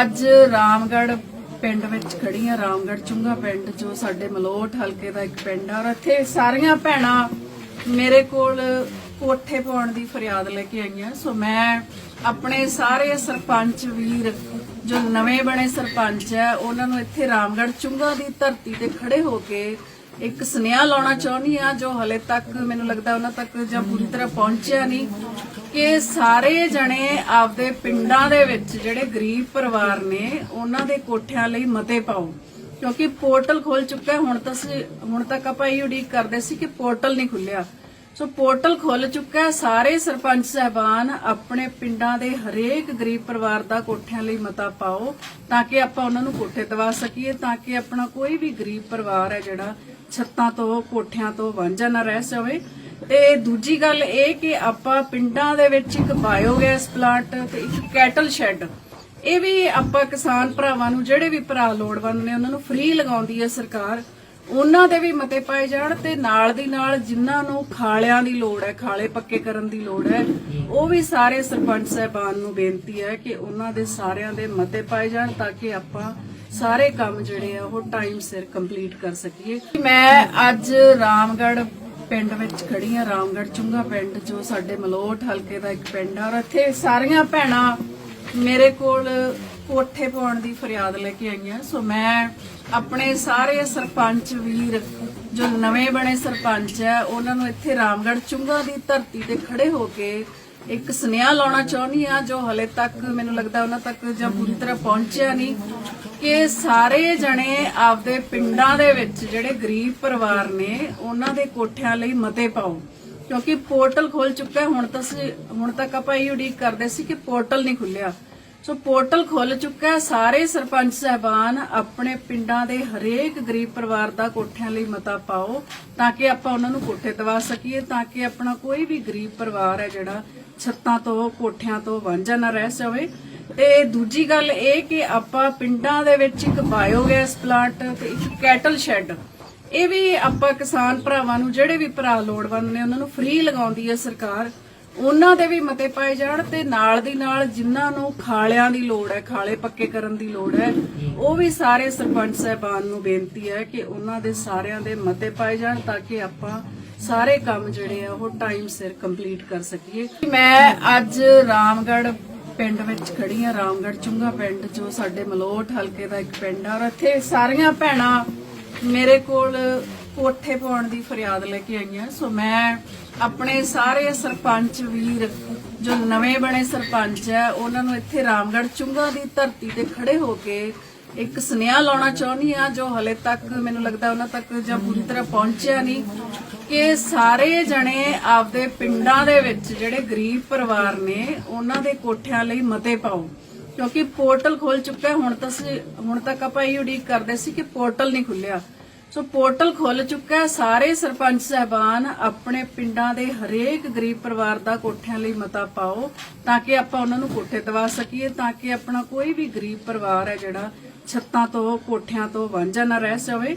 ਅੱਜ ਰਾਮਗੜ ਪਿੰਡ ਵਿੱਚ ਖੜੀ ਆ ਰਾਮਗੜ ਚੁੰਗਾ ਪਿੰਡ ਜੋ ਸਾਡੇ ਮਲੋਟ ਹਲਕੇ ਦਾ ਇੱਕ ਪਿੰਡ ਆ, ਔਰ ਇੱਥੇ ਸਾਰੀਆਂ ਭੈਣਾਂ ਮੇਰੇ ਕੋਲ ਕੋਠੇ ਪਾਉਣ ਦੀ ਫਰਿਆਦ ਲੈ ਕੇ ਆਈਆਂ। ਸੋ ਮੈਂ ਆਪਣੇ ਸਾਰੇ ਸਰਪੰਚ ਵੀਰ ਜੋ ਨਵੇਂ ਬਣੇ ਸਰਪੰਚ ਹੈ, ਉਹਨਾਂ ਨੂੰ ਇੱਥੇ ਰਾਮਗੜ੍ਹ ਚੁੰਗਾ ਦੀ ਧਰਤੀ ਤੇ ਖੜੇ ਹੋ ਕੇ ਇੱਕ ਸੁਨੇਹਾ ਲਾਉਣਾ ਚਾਹੁੰਦੀ ਆ ਜੋ ਹਲੇ ਤੱਕ ਮੈਨੂੰ ਲੱਗਦਾ ਉਹਨਾਂ ਤੱਕ ਜਾਂ ਪੂਰੀ ਤਰ੍ਹਾਂ ਪਹੁੰਚਿਆ ਨਹੀਂ, ਕਿ ਸਾਰੇ ਜਣੇ ਆਪਦੇ ਪਿੰਡਾਂ ਦੇ ਵਿੱਚ ਜਿਹੜੇ ਗਰੀਬ ਪਰਿਵਾਰ ਨੇ, ਉਹਨਾਂ ਦੇ ਕੋਠਿਆਂ ਲਈ ਮਤੇ ਪਾਓ। ਕਿਉਂਕਿ ਪੋਰਟਲ ਖੁੱਲ ਚੁੱਕਾ ਹੁਣ ਤਾਂ ਹੁਣ ਤੱਕ ਆਪਾਂ ਇਹ ਉਡੀਕ ਕਰਦੇ ਸੀ ਕਿ ਪੋਰਟਲ ਨਹੀਂ ਖੁੱਲਿਆ ਸੋ ਪੋਰਟਲ ਖੁੱਲ ਚੁੱਕਾ ਹੈ। ਸਾਰੇ ਸਰਪੰਚ ਸਹਿਬਾਨ ਆਪਣੇ ਪਿੰਡਾਂ ਦੇ ਹਰੇਕ ਗਰੀਬ ਪਰਿਵਾਰ ਦਾ ਕੋਠਿਆਂ ਲਈ ਮਤਾ ਪਾਓ ਤਾਂ ਕਿ ਆਪਾਂ ਉਹਨਾਂ ਨੂੰ ਕੋਠੇ ਦਵਾ ਸਕੀਏ, ਤਾਂ ਕਿ ਆਪਣਾ ਕੋਈ ਵੀ ਗਰੀਬ ਪਰਿਵਾਰ ਹੈ ਜਿਹੜਾ ਛੱਤਾਂ ਤੋਂ, ਕੋਠਿਆਂ ਤੋਂ ਵਾਂਝਾ ਨਾ ਰਹਿ ਜਾਵੇ ਤੇ ਦੂਜੀ ਗੱਲ ਇਹ ਕਿ ਆਪਾਂ ਪਿੰਡਾਂ ਦੇ ਵਿੱਚ ਇੱਕ ਬਾਇਓਗੈਸ ਪਲਾਂਟ ਤੇ ਇੱਕ ਕੈਟਲ ਸ਼ੈੱਡ ਇਹ ਵੀ ਆਪਾਂ ਕਿਸਾਨ ਭਰਾਵਾਂ ਨੂੰ, ਜਿਹੜੇ ਵੀ ਭਰਾ ਲੋੜਵੰਦ ਨੇ, ਉਹਨਾਂ ਨੂੰ ਫ੍ਰੀ ਲਗਾਉਂਦੀ ਹੈ ਸਰਕਾਰ। ਉਹਨਾਂ ਦੇ ਵੀ ਮਤੇ ਪਾਏ ਜਾਣ ਤੇ ਨਾਲ ਦੀ ਨਾਲ ਜਿਨ੍ਹਾਂ ਨੂੰ ਖਾਲਿਆਂ ਦੀ ਲੋੜ ਹੈ, ਖਾਲੇ ਪੱਕੇ ਕਰਨ ਦੀ ਲੋੜ ਹੈ, ਉਹ ਵੀ ਸਾਰੇ ਸਰਪੰਚ ਸਾਹਿਬਾਨ ਨੂੰ ਬੇਨਤੀ ਹੈ ਕਿ ਉਹਨਾਂ ਦੇ ਸਾਰਿਆਂ ਦੇ ਮਤੇ ਪਾਏ ਜਾਣ ਤਾਂ ਕਿ ਆਪਾਂ ਸਾਰੇ ਕੰਮ ਜਿਹੜੇ ਆ, ਉਹ ਟਾਈਮ ਸਿਰ ਕੰਪਲੀਟ ਕਰ ਸਕੀਏ। ਮੈਂ ਅੱਜ ਰਾਮਗੜ੍ਹ ਪਿੰਡ ਵਿੱਚ ਖੜੀ ਆ ਰਾਮਗੜ੍ਹ ਚੁੰਗਾ ਪਿੰਡ ਜੋ ਸਾਡੇ ਮਲੋਟ ਹਲਕੇ ਦਾ ਇੱਕ ਪਿੰਡ ਆ ਔਰ ਇੱਥੇ ਸਾਰੀਆਂ ਭੈਣਾਂ ਮੇਰੇ ਕੋਲ ਕੋਠੇ ਪਾਉਣ ਦੀ ਫਰਿਆਦ ਲੈ ਕੇ ਆਈ ਆਈਆਂ। ਸੋ ਮੈਂ ਆਪਣੇ ਸਾਰੇ ਸਰਪੰਚ ਵੀਰ, ਜੋ ਨਵੇਂ ਬਣੇ ਸਰਪੰਚ ਹੈ, ਉਹਨਾਂ ਨੂੰ ਇੱਥੇ ਰਾਮਗੜ੍ਹ ਚੁੰਗਾ ਦੀ ਧਰਤੀ ਤੇ ਖੜੇ ਹੋ ਕੇ ਇੱਕ ਸੁਨੇਹਾ ਲਾਉਣਾ ਚਾਹੁੰਦੀ ਆ ਜੋ ਹਲੇ ਤੱਕ ਮੈਨੂੰ ਲੱਗਦਾ ਉਹਨਾਂ ਤੱਕ ਜਾਂ ਪੂਰੀ ਤਰ੍ਹਾਂ ਪਹੁੰਚਿਆ ਨਹੀਂ, ਕਿ ਸਾਰੇ ਜਣੇ ਆਪਦੇ ਪਿੰਡਾਂ ਦੇ ਵਿੱਚ ਜਿਹੜੇ ਗਰੀਬ ਪਰਿਵਾਰ ਨੇ, ਉਹਨਾਂ ਦੇ ਕੋਠਿਆਂ ਲਈ ਮਤੇ ਪਾਓ। ਕਿਉਂਕਿ ਪੋਰਟਲ ਖੁੱਲ ਚੁੱਕਾ ਹੁਣ ਤਾਂ ਹੁਣ ਤੱਕ ਆਪਾਂ ਇਹ ਉਡੀਕ ਕਰਦੇ ਸੀ ਕਿ ਪੋਰਟਲ ਨਹੀਂ ਖੁੱਲਿਆ ਸੋ ਪੋਰਟਲ ਖੁੱਲ ਚੁੱਕਾ ਹੈ। ਸਾਰੇ ਸਰਪੰਚ ਸਹਿਬਾਨ ਆਪਣੇ ਪਿੰਡਾਂ ਦੇ ਹਰੇਕ ਗਰੀਬ ਪਰਿਵਾਰ ਦਾ ਕੋਠਿਆਂ ਲਈ ਮਤਾ ਪਾਓ ਤਾਂ ਕਿ ਆਪਾਂ ਉਹਨਾਂ ਨੂੰ ਕੋਠੇ ਦਵਾ ਸਕੀਏ, ਤਾਂ ਕਿ ਆਪਣਾ ਕੋਈ ਵੀ ਗਰੀਬ ਪਰਿਵਾਰ ਹੈ ਜਿਹੜਾ ਛੱਤਾਂ ਤੋਂ, ਕੋਠਿਆਂ ਤੋਂ ਵਾਂਝਾ ਨਾ ਰਹਿ ਜਾਵੇ ਤੇ ਦੂਜੀ ਗੱਲ ਇਹ ਕਿ ਆਪਾਂ ਪਿੰਡਾਂ ਦੇ ਵਿੱਚ ਇੱਕ ਬਾਇਓਗੈਸ ਪਲਾਂਟ ਤੇ ਇੱਕ ਕੈਟਲ ਸ਼ੈੱਡ ਇਹ ਵੀ ਆਪਾਂ ਕਿਸਾਨ ਭਰਾਵਾਂ ਨੂੰ, ਜਿਹੜੇ ਵੀ ਭਰਾ ਲੋੜਵੰਦ ਨੇ, ਉਹਨਾਂ ਨੂੰ ਫ੍ਰੀ ਲਗਾਉਂਦੀ ਹੈ ਸਰਕਾਰ। ਉਹਨਾਂ ਦੇ ਵੀ ਮਤੇ ਪਾਏ ਜਾਣ ਤੇ ਨਾਲ ਦੀ ਨਾਲ ਜਿਨ੍ਹਾਂ ਨੂੰ ਖਾਲਿਆਂ ਦੀ ਲੋੜ ਹੈ, ਖਾਲੇ ਪੱਕੇ ਕਰਨ ਦੀ ਲੋੜ ਹੈ, ਉਹ ਵੀ ਸਾਰੇ ਸਰਪੰਚ ਸਹਿਬਾਨ ਨੂੰ ਬੇਨਤੀ ਹੈ ਕਿ ਉਹਨਾਂ ਦੇ ਸਾਰਿਆਂ ਦੇ ਮਤੇ ਪਾਏ ਜਾਣ ਤਾਂ ਕਿ ਆਪਾਂ ਸਾਰੇ ਕੰਮ ਜਿਹੜੇ ਆ ਉਹ ਟਾਈਮ ਸਿਰ ਕੰਪਲੀਟ ਕਰ ਸਕੀਏ। ਮੈਂ ਅੱਜ ਰਾਮਗੜ੍ਹ ਪਿੰਡ ਵਿੱਚ ਖੜੀ ਆ ਰਾਮਗੜ੍ਹ ਚੁੰਗਾ ਪਿੰਡ, ਜੋ ਸਾਡੇ ਮਲੋਟ ਹਲਕੇ ਦਾ ਇੱਕ ਪਿੰਡ ਆ ਔਰ ਇੱਥੇ ਸਾਰੀਆਂ ਭੈਣਾਂ ਮੇਰੇ ਕੋਲ ਕੋਠੇ ਪਾਉਣ ਦੀ ਫਰਿਆਦ ਲੈ ਕੇ ਆਈ ਆਈਆਂ। ਸੋ ਮੈਂ ਆਪਣੇ ਸਾਰੇ ਸਰਪੰਚ ਵੀਰ ਜੋ ਨਵੇਂ ਬਣੇ ਸਰਪੰਚ ਹੈ, ਉਹਨਾਂ ਨੂੰ ਇੱਥੇ ਰਾਮਗੜ੍ਹ ਚੁੰਗਾ ਦੀ ਧਰਤੀ ਤੇ ਖੜੇ ਹੋ ਕੇ ਇੱਕ ਸੁਨੇਹਾ ਲਾਉਣਾ ਚਾਹੁੰਦੀ ਆ ਜੋ ਹਲੇ ਤੱਕ ਮੈਨੂੰ ਲੱਗਦਾ ਉਹਨਾਂ ਤੱਕ ਜਾਂ ਪੂਰੀ ਤਰ੍ਹਾਂ ਪਹੁੰਚਿਆ ਨਹੀਂ, ਕਿ ਸਾਰੇ ਜਣੇ ਆਪਦੇ ਪਿੰਡਾਂ ਦੇ ਵਿੱਚ ਜਿਹੜੇ ਗਰੀਬ ਪਰਿਵਾਰ ਨੇ, ਉਹਨਾਂ ਦੇ ਕੋਠਿਆਂ ਲਈ ਮਤੇ ਪਾਓ। ਕਿਉਂਕਿ ਪੋਰਟਲ ਖੁੱਲ ਚੁੱਕਾ ਹੁਣ ਤਾਂ ਹੁਣ ਤੱਕ ਆਪਾਂ ਇਹ ਉਡੀਕ ਕਰਦੇ ਸੀ ਕਿ ਪੋਰਟਲ ਨਹੀਂ ਖੁੱਲਿਆ ਸੋ ਪੋਰਟਲ ਖੁੱਲ ਚੁੱਕਾ ਹੈ। ਸਾਰੇ ਸਰਪੰਚ ਸਹਿਬਾਨ ਆਪਣੇ ਪਿੰਡਾਂ ਦੇ ਹਰੇਕ ਗਰੀਬ ਪਰਿਵਾਰ ਦਾ ਕੋਠਿਆਂ ਲਈ ਮਤਾ ਪਾਓ ਤਾਂ ਕਿ ਆਪਾਂ ਉਹਨਾਂ ਨੂੰ ਕੋਠੇ ਦਵਾ ਸਕੀਏ, ਤਾਂ ਕਿ ਆਪਣਾ ਕੋਈ ਵੀ ਗਰੀਬ ਪਰਿਵਾਰ ਹੈ ਜਿਹੜਾ ਛੱਤਾਂ ਤੋਂ, ਕੋਠਿਆਂ ਤੋਂ ਵਾਂਝਾ ਨਾ ਰਹਿ ਜਾਵੇ